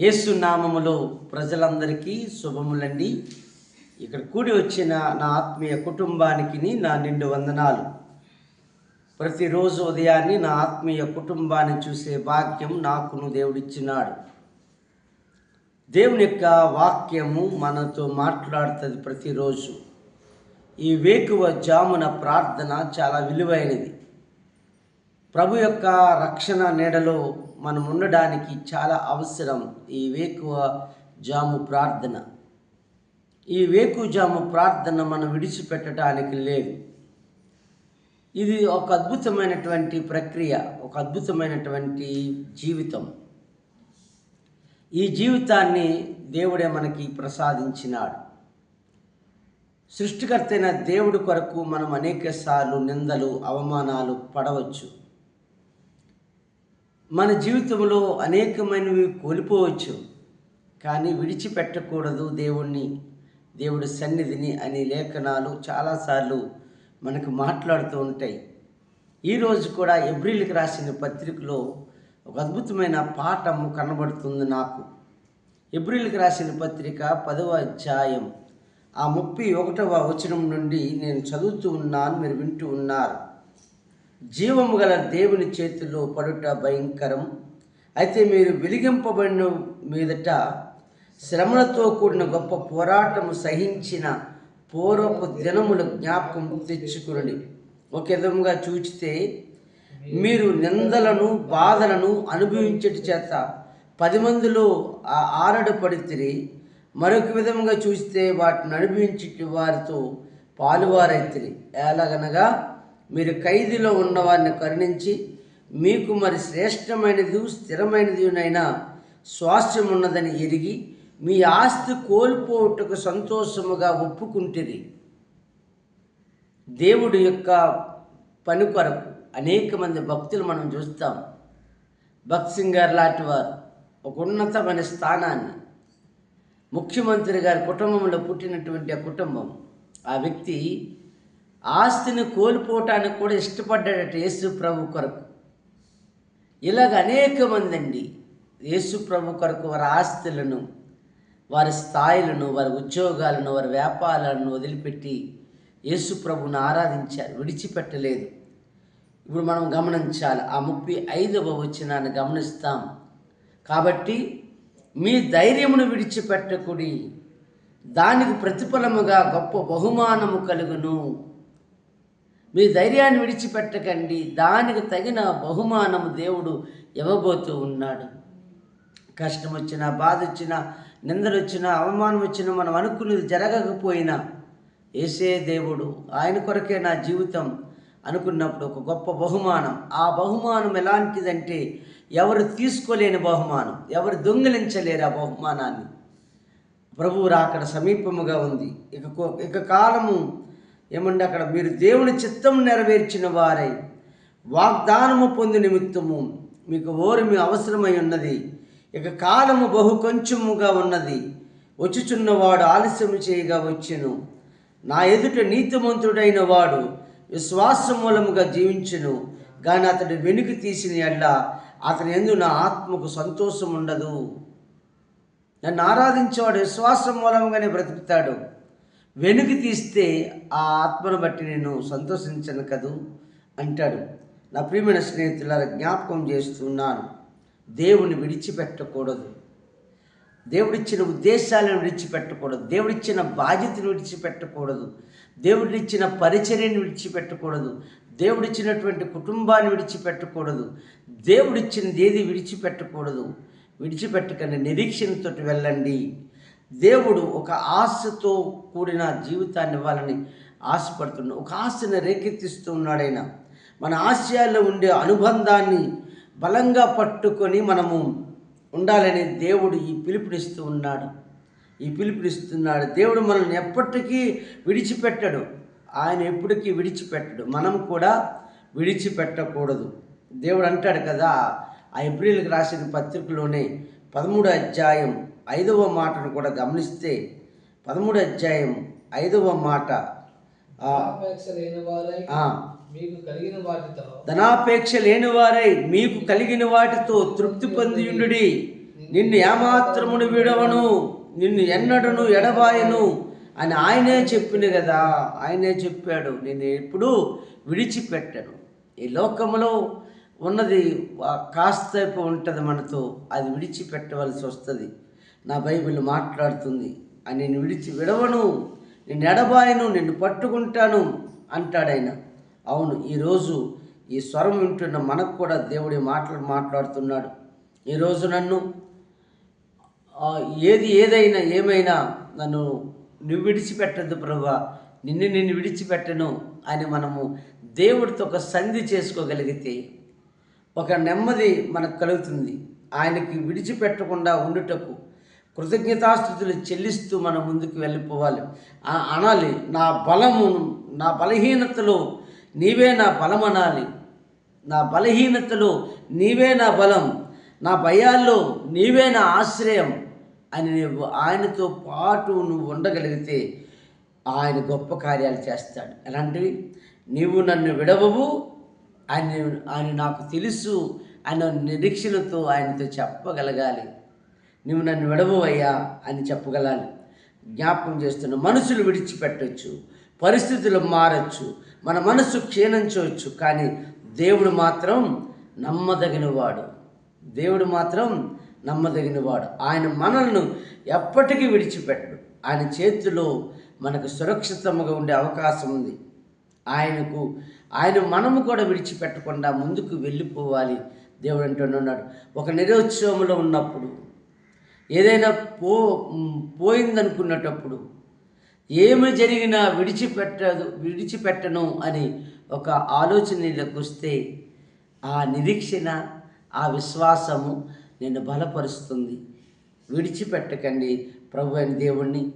యేసు నామములో ప్రజలందరికీ శుభములండి. ఇక్కడ కూడి వచ్చిన నా ఆత్మీయ కుటుంబానికి నా నిండు వందనాలు. ప్రతిరోజు ఉదయాన్నే నా ఆత్మీయ కుటుంబాన్ని చూసే భాగ్యం నాకును దేవుడిచ్చినాడు. దేవుని యొక్క వాక్యము మనతో మాట్లాడుతుంది ప్రతిరోజు. ఈ వేకువ జామున ప్రార్థన చాలా విలువైనది. ప్రభు యొక్క రక్షణ నీడలో మనం ఉండడానికి చాలా అవసరం ఈ వేకువ జాము ప్రార్థన. ఈ వేకు జాము ప్రార్థన మనం విడిచిపెట్టడానికి లేదు. ఇది ఒక అద్భుతమైనటువంటి ప్రక్రియ ఒక అద్భుతమైనటువంటి జీవితం. ఈ జీవితాన్ని దేవుడే మనకి ప్రసాదించినాడు. సృష్టికర్తైన దేవుడి కొరకు మనం అనేక సార్లు నిందలు అవమానాలు పడవచ్చు. మన జీవితంలో అనేకమైనవి కోల్పోవచ్చు కానీ విడిచిపెట్టకూడదు దేవుణ్ణి. దేవుడి సన్నిధిని అనే లేఖనాలు చాలాసార్లు మనకు మాట్లాడుతూ ఉంటాయి. ఈరోజు కూడా ఎబ్రిల్కి రాసిన పత్రికలో ఒక అద్భుతమైన పాఠము కనబడుతుంది నాకు. ఎబ్రిల్కి రాసిన పత్రిక పదవ అధ్యాయం ఆ ముప్పై ఒకటవ వచనం నుండి నేను చదువుతూ ఉన్నాను మీరు వింటూ ఉన్నారు. జీవము గల దేవుని చేతిలో పడుట భయంకరం. అయితే మీరు వెలిగింపబడిన మీదట శ్రమలతో కూడిన గొప్ప పోరాటము సహించిన పూర్వపు దినముల జ్ఞాపకం తెచ్చుకుని ఒక విధముగా చూచితే మీరు నిందలను బాధలను అనుభవించటి చేత పది మందిలో ఆ ఆరడు పడితే మరొక విధంగా చూస్తే వాటిని అనుభవించి వారితో పాలువారైతే ఎలాగనగా మీరు ఖైదీలో ఉన్నవారిని కరుణించి మీకు మరి శ్రేష్టమైనది స్థిరమైనదినైనా స్వాస్థ్యం ఉన్నదని ఎరిగి మీ ఆస్తి కోల్పోవుటకు సంతోషముగా ఒప్పుకుంటుంది దేవుడి యొక్క పని కొరకు అనేక మంది భక్తులు మనం చూస్తాం. భక్త్ సింగ్ లాంటి వారు ఒక ఉన్నతమైన స్థానాన్ని. ముఖ్యమంత్రి గారి కుటుంబంలో పుట్టినటువంటి ఆ కుటుంబం ఆ వ్యక్తి ఆస్తిని కోల్పోవటానికి కూడా ఇష్టపడ్డాడట యేసు ప్రభు కొరకు. ఇలాగ అనేక మంది అండి. యేసు ప్రభు కొరకు వారి ఆస్తులను వారి స్థాయిలను వారి ఉద్యోగాలను వారి వ్యాపారాలను వదిలిపెట్టి యేసు ప్రభుని ఆరాధించారు. విడిచిపెట్టలేదు. ఇప్పుడు మనం గమనించాలి. ఆ ముప్పై ఐదవ వచ్చినాన్ని గమనిస్తాం. కాబట్టి మీ ధైర్యమును విడిచిపెట్టకుడి. దానికి ప్రతిఫలముగా గొప్ప బహుమానము కలుగును. మీ ధైర్యాన్ని విడిచిపెట్టకండి. దానికి తగిన బహుమానము దేవుడు ఇవ్వబోతూ ఉన్నాడు. కష్టం వచ్చినా బాధ వచ్చినా నిందలు వచ్చినా అవమానం వచ్చినా మనం అనుకున్నది జరగకపోయినా ఏసే దేవుడు ఆయన కొరకే నా జీవితం అనుకున్నప్పుడు ఒక గొప్ప బహుమానం. ఆ బహుమానం ఎలాంటిదంటే ఎవరు తీసుకోలేని బహుమానం ఎవరు దొంగిలించలేరు ఆ బహుమానాన్ని. ప్రభువు రాకడ సమీపముగా ఉంది. ఇక ఇక కాలము ఏమండి అక్కడ మీరు దేవుని చిత్తం నెరవేర్చిన వారై వాగ్దానము పొంది నిమిత్తము మీకు ఓరిమి అవసరమై ఉన్నది. ఇక కాలము బహు కొంచెముగా ఉన్నది. వచ్చుచున్నవాడు ఆలస్యం చేయగా వచ్చెను. నా ఎదుట నీతిమంతుడైన వాడు విశ్వాసం మూలముగా జీవించును. కానీ అతడు వెనుక తీసిన ఎడ్ల అతని ఎందు నా ఆత్మకు సంతోషం ఉండదు నన్ను ఆరాధించేవాడు విశ్వాసం మూలంగానే బ్రతుకుతాడు. వెనుక తీస్తే ఆ ఆత్మను బట్టి నేను సంతోషించను కదూ? అంటాడు. నా ప్రియమైన స్నేహితులారా జ్ఞాపకం చేస్తున్నాను. దేవుని విడిచిపెట్టకూడదు. దేవుడిచ్చిన ఉద్దేశాలను విడిచిపెట్టకూడదు. దేవుడిచ్చిన బాధ్యతను విడిచిపెట్టకూడదు. దేవుడిచ్చిన పరిచర్యను విడిచిపెట్టకూడదు. దేవుడిచ్చినటువంటి కుటుంబాన్ని విడిచిపెట్టకూడదు. దేవుడిచ్చినది ఏది విడిచిపెట్టకూడదు? విడిచిపెట్టకండి నిరీక్షణతో వెళ్ళండి. దేవుడు ఒక ఆశతో కూడిన జీవితాన్ని ఇవ్వాలని ఆశపడుతున్నాడు. ఒక ఆశను రేకెత్తిస్తూ ఉన్నాడైనా మన ఆశయాల్లో ఉండే అనుబంధాన్ని బలంగా పట్టుకొని మనము ఉండాలని దేవుడు ఈ పిలుపునిస్తూ ఉన్నాడు. ఈ పిలుపునిస్తున్నాడు. దేవుడు మనల్ని ఎప్పటికీ విడిచిపెట్టడు. ఆయన ఎప్పటికీ విడిచిపెట్టడు. మనం కూడా విడిచిపెట్టకూడదు. దేవుడు అంటాడు కదా ఆ ఏప్రిల్కి రాసిన పత్రికలోనే పదమూడు అధ్యాయం ఐదవ మాటను కూడా గమనిస్తే పదమూడు అధ్యాయం ఐదవ మాట ధనాపేక్ష లేని వారై మీకు కలిగిన వాటితో తృప్తి పొందియుండుడి. నిన్ను ఏమాత్రమును విడవను నిన్ను ఎన్నడను ఎడబాయను అని ఆయనే చెప్పింది కదా ఆయనే చెప్పాడు నేను ఎప్పుడూ విడిచిపెట్టను. ఈ లోకంలో ఉన్నది కాస్తైపు ఉంటుంది మనతో అది విడిచిపెట్టవలసి వస్తుంది. నా బైబిల్ మాట్లాడుతుంది అని నేను విడిచి విడవను. నిన్ను ఎడబాయను నిన్ను పట్టుకుంటాను అంటాడాయన అవును ఈరోజు ఈ స్వరం వింటున్న మనకు కూడా దేవుడి మాటలు మాట్లాడుతున్నాడు. ఈరోజు నన్ను ఏది ఏదైనా ఏమైనా నన్ను నువ్వు విడిచిపెట్టద్దు ప్రభా. నిన్ను నిన్ను విడిచిపెట్టను అని మనము దేవుడితో ఒక సంధి చేసుకోగలిగితే ఒక నెమ్మది మనకు కలుగుతుంది. ఆయనకి విడిచిపెట్టకుండా ఉండుటకు కృతజ్ఞతాస్థుతులు చెల్లిస్తూ మనం ముందుకు వెళ్ళిపోవాలి. అనాలి నా బలము నా బలహీనతలో నీవే నా బలం అనాలి నా బలహీనతలో నీవే నా బలం నా భయాల్లో నీవే నా ఆశ్రయం అని నువ్వు ఆయనతో పాటు నువ్వు ఉండగలిగితే ఆయన గొప్ప కార్యాలు చేస్తాడు. ఎలాంటివి? నీవు నన్ను విడవవు ఆయన ఆయన నాకు తెలుసు ఆయన నిరీక్షణతో ఆయనతో చెప్పగలగాలి. నువ్వు నన్ను విడవయ్యా అని చెప్పగలాలి. జ్ఞాపకం చేస్తున్న మనసులు విడిచిపెట్టవచ్చు పరిస్థితులు మారచ్చు మన మనసు క్షీణించవచ్చు కానీ దేవుడు మాత్రం నమ్మదగినవాడు. దేవుడు మాత్రం నమ్మదగినవాడు. ఆయన మనల్ని ఎప్పటికీ విడిచిపెట్టడు. ఆయన చేతిలో మనకు సురక్షితంగా ఉండే అవకాశం ఉంది. ఆయనకు ఆయన మనము కూడా విడిచిపెట్టకుండా ముందుకు వెళ్ళిపోవాలి. దేవుడు అంటున్నాడు ఒక నిరోత్సవంలో ఉన్నప్పుడు ఏదైనా పో పోయిందనుకున్నటప్పుడు ఏమి జరిగినా విడిచిపెట్టదు విడిచిపెట్టను అని ఒక ఆలోచనలోకి వస్తే ఆ నిరీక్షణ ఆ విశ్వాసము నిన్ను బలపరుస్తుంది. విడిచిపెట్టకండి ప్రభు అని దేవుణ్ణి.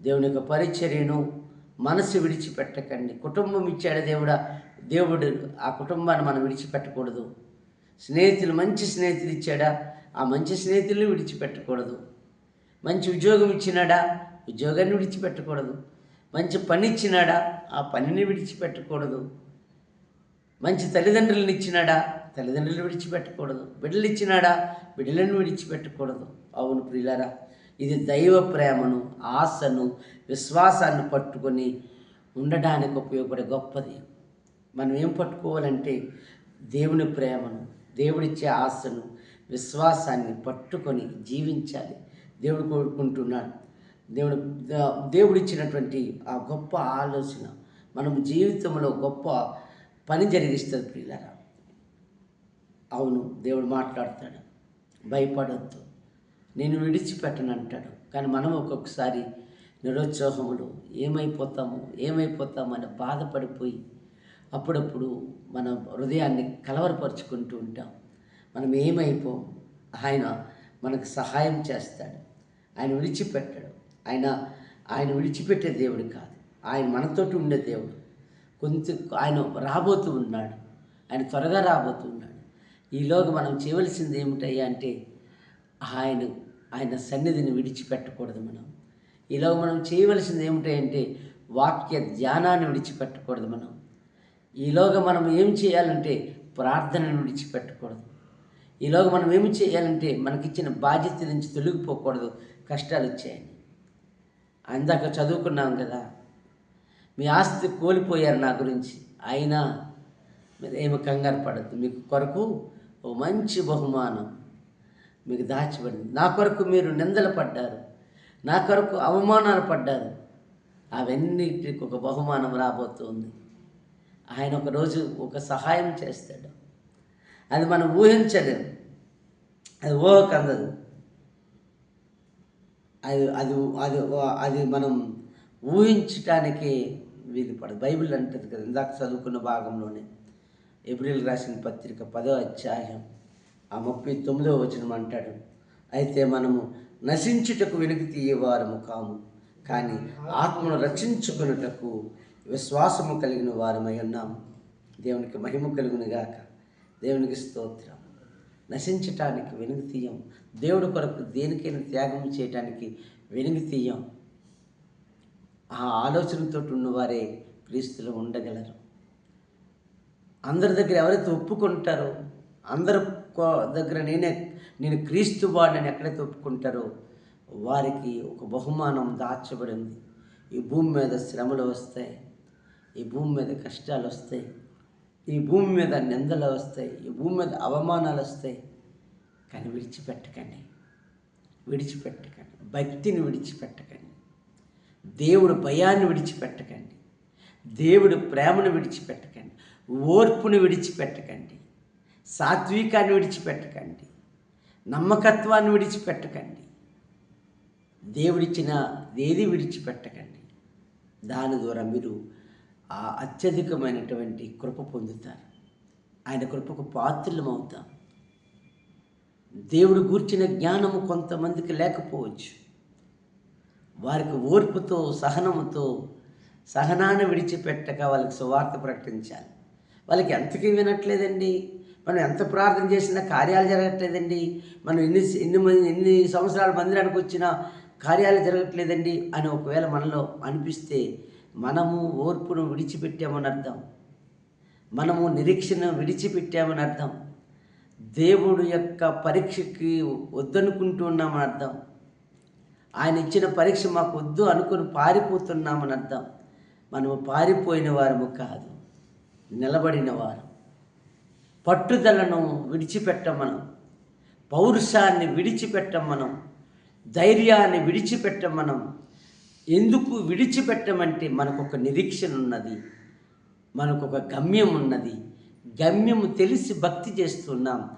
దేవుని యొక్క పరిచర్యను మనసు విడిచిపెట్టకండి. కుటుంబం ఇచ్చాడు దేవుడా దేవుడు ఆ కుటుంబాన్ని మనం విడిచిపెట్టకూడదు. స్నేహితులు మంచి స్నేహితులు ఇచ్చాడా ఆ మంచి స్నేహితుల్ని విడిచిపెట్టకూడదు. మంచి ఉద్యోగం ఇచ్చినాడా? ఉద్యోగాన్ని విడిచిపెట్టకూడదు. మంచి పని ఇచ్చినాడా? ఆ పనిని విడిచిపెట్టకూడదు. మంచి తల్లిదండ్రులను ఇచ్చినాడా? తల్లిదండ్రులు విడిచిపెట్టకూడదు. బిడ్డలు ఇచ్చినాడా? బిడ్డలను విడిచిపెట్టకూడదు. అవును ప్రియులారా ఇది దైవ ప్రేమను ఆశను విశ్వాసాన్ని పట్టుకొని ఉండడానికి ఉపయోగపడే గొప్పది. మనం ఏం పట్టుకోవాలంటే దేవుని ప్రేమను దేవుడిచ్చే ఆశను విశ్వాసాన్ని పట్టుకొని జీవించాలి. దేవుడు కోరుకుంటున్నాడు. దేవుడు దేవుడిచ్చినటువంటి ఆ గొప్ప ఆలోచన మనం జీవితంలో గొప్ప పని జరిగిస్తుంది పిల్లరా అవును దేవుడు మాట్లాడతాడు. భయపడొద్దు. నేను విడిచిపెట్టను అంటాడు. కానీ మనం ఒక్కొక్కసారి నిరుత్సాహములు ఏమైపోతాము ఏమైపోతాము అని బాధపడిపోయి అప్పుడప్పుడు మన హృదయాన్ని కలవరపరుచుకుంటూ ఉంటాం. మనం ఏమైపో? ఆయన మనకు సహాయం చేస్తాడు. ఆయన విడిచిపెట్టాడు. ఆయన ఆయన విడిచిపెట్టే దేవుడు కాదు. ఆయన మనతోటి ఉండే దేవుడు. కొంచెం ఆయన రాబోతూ ఉన్నాడు. ఆయన త్వరగా రాబోతూ ఉన్నాడు. ఈలోగా మనం చేయవలసింది ఏమిటయ్యా అంటే ఆయన ఆయన సన్నిధిని విడిచిపెట్టకూడదు మనం. ఈలోగా మనం చేయవలసింది ఏమిటంటే వాక్య ధ్యానాన్ని విడిచిపెట్టకూడదు మనం. ఈలోగా మనం ఏం చేయాలంటే ప్రార్థనను విడిచిపెట్టకూడదు. ఈలోగా మనం ఏమి చేయాలంటే మనకిచ్చిన బాధ్యత నుంచి తొలగిపోకూడదు కష్టాలు వచ్చాయని. అందాక చదువుకున్నాం కదా మీ ఆస్తి కోల్పోయారు నా గురించి. అయినా మీరు ఏమి కంగారు పడద్దు. మీకు కొరకు ఓ మంచి బహుమానం మీకు దాచిపడింది నా కొరకు మీరు నిందలు పడ్డారు. నా కొరకు అవమానాలు పడ్డారు. అవన్నిటికి ఒక బహుమానం రాబోతుంది. ఆయన ఒక రోజు ఒక సహాయం చేస్తాడు. అది మనం ఊహించలేము. అది ఊహకు అందదు. అది అది అది అది మనం ఊహించటానికి వీలు పడదు. బైబిల్ అంటది కదా ఇందాక చదువుకున్న భాగంలోనే. ఏప్రిల్ రాసిన పత్రిక పదో అధ్యాయం ఆ ముప్పై తొమ్మిదో వచనం అంటాడు. అయితే మనము నశించుటకు వెనుక తీయవారము కాము కానీ ఆత్మను రక్షించుకున్నటకు విశ్వాసము కలిగిన వారమై ఉన్నాము. దేవునికి మహిమ కలుగునుగాక. దేవునికి స్తోత్రం. నశించటానికి వెనుక తీయం. దేవుడి కొరకు దేనికైనా త్యాగం చేయటానికి వెనుక తీయం. ఆ ఆలోచనతో ఉన్నవారే క్రీస్తులు ఉండగలరు. అందరి దగ్గర ఎవరైతే ఒప్పుకుంటారో అందరి కో- దగ్గర నేనే నేను క్రీస్తు వాడిని ఎక్కడైతే ఒప్పుకుంటారో వారికి ఒక బహుమానం దాచబడి ఉంది ఈ భూమి మీద శ్రమలు వస్తాయి. ఈ భూమి మీద కష్టాలు వస్తాయి. ఈ భూమి మీద నిందలు వస్తాయి ఈ భూమి మీద అవమానాలు వస్తాయి. కానీ విడిచిపెట్టకండి. విడిచిపెట్టకండి. భక్తిని విడిచిపెట్టకండి. దేవుడు భయాన్ని విడిచిపెట్టకండి. దేవుడు ప్రేమను విడిచిపెట్టకండి. ఓర్పును విడిచిపెట్టకండి. సాత్వికాన్ని విడిచిపెట్టకండి. నమ్మకత్వాన్ని విడిచిపెట్టకండి. దేవుడిచ్చిన ఏది విడిచిపెట్టకండి. దాని ద్వారా మీరు ఆ అత్యధికమైనటువంటి కృప పొందుతారు. ఆయన కృపకు పాత్రలం అవుతాం దేవుడు గూర్చిన జ్ఞానము కొంతమందికి లేకపోవచ్చు. వారికి ఓర్పుతో సహనముతో సహనాన్ని విడిచిపెట్టక వాళ్ళకి సువార్త ప్రకటించాలి. వాళ్ళకి ఎంతకీ వినట్లేదండి. మనం ఎంత ప్రార్థన చేసినా కార్యాలు జరగట్లేదండి. మనం ఎన్ని ఎన్ని మంది ఎన్ని సంవత్సరాల మందిరానికి వచ్చినా కార్యాలు జరగట్లేదండి అని ఒకవేళ మనలో అనిపిస్తే మనము ఓర్పును విడిచిపెట్టామని అర్థం. మనము నిరీక్షణ విడిచిపెట్టామని అర్థం. దేవుడు యొక్క పరీక్షకి వద్దనుకుంటున్నామని అర్థం. ఆయన ఇచ్చిన పరీక్ష మాకు వద్దు అనుకుని పారిపోతున్నామని అర్థం. మనము పారిపోయిన వారము కాదు. నిలబడిన వారు. పట్టుదలను విడిచిపెట్టమనం పౌరుషాన్ని విడిచిపెట్టమనం ధైర్యాన్ని విడిచిపెట్టం మనం. ఎందుకు విడిచిపెట్టమంటే మనకు ఒక నిరీక్షణ ఉన్నది మనకు ఒక గమ్యం ఉన్నది. గమ్యము తెలిసి భక్తి చేస్తున్నాం.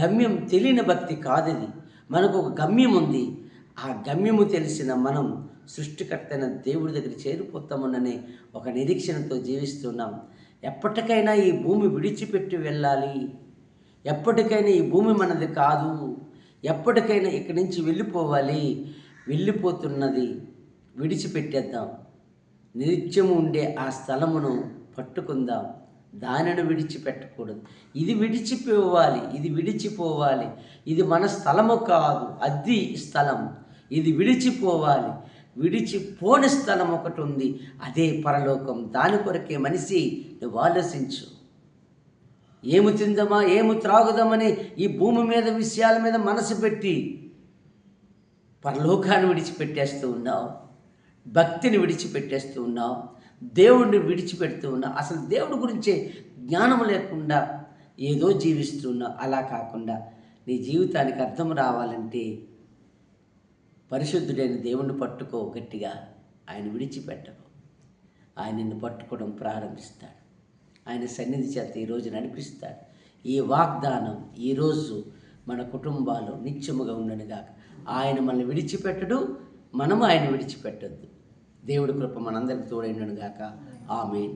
గమ్యం తెలియని భక్తి కాదది మనకు ఒక గమ్యం ఉంది. ఆ గమ్యము తెలిసిన మనం సృష్టికర్తైన దేవుడి దగ్గర చేరిపోతామననే ఒక నిరీక్షణతో జీవిస్తున్నాం. ఎప్పటికైనా ఈ భూమి విడిచిపెట్టి వెళ్ళాలి. ఎప్పటికైనా ఈ భూమి మనది కాదు. ఎప్పటికైనా ఇక్కడి నుంచి వెళ్ళిపోవాలి. వెళ్ళిపోతున్నది విడిచిపెట్టేద్దాం. నిత్యము ఉండే ఆ స్థలమును పట్టుకుందాం. దానిని విడిచిపెట్టకూడదు. ఇది విడిచిపోవాలి ఇది విడిచిపోవాలి. ఇది మన స్థలము కాదు అది స్థలం. ఇది విడిచిపోవాలి. విడిచిపోని స్థలం ఒకటి ఉంది అదే పరలోకం. దాని కొరకే మనిషి నువ్వు ఆలోచించు. ఏమి తిందామా ఏమి త్రాగుదామని ఈ భూమి మీద విషయాల మీద మనసు పెట్టి పరలోకాన్ని విడిచిపెట్టేస్తూ ఉన్నావు. భక్తిని విడిచిపెట్టేస్తూ ఉన్నావు. దేవుడిని విడిచిపెడుతూ ఉన్నావు. అసలు దేవుడి గురించే జ్ఞానం లేకుండా ఏదో జీవిస్తున్నావు అలా కాకుండా నీ జీవితానికి అర్థం రావాలంటే పరిశుద్ధుడైన దేవుణ్ణి పట్టుకో గట్టిగా ఆయన విడిచిపెట్టకు. ఆయన నిన్ను పట్టుకోవడం ప్రారంభిస్తాడు. ఆయన సన్నిధి చేత ఈరోజు నడిపిస్తాడు. ఈ వాగ్దానం ఈరోజు మన కుటుంబాలు నిత్యముగా ఉండనుగాక ఆయన మనల్ని విడిచిపెట్టడు మనము ఆయన విడిచిపెట్టద్దు. దేవుడి కృప మనందరికి తోడైనను గాక. ఆమె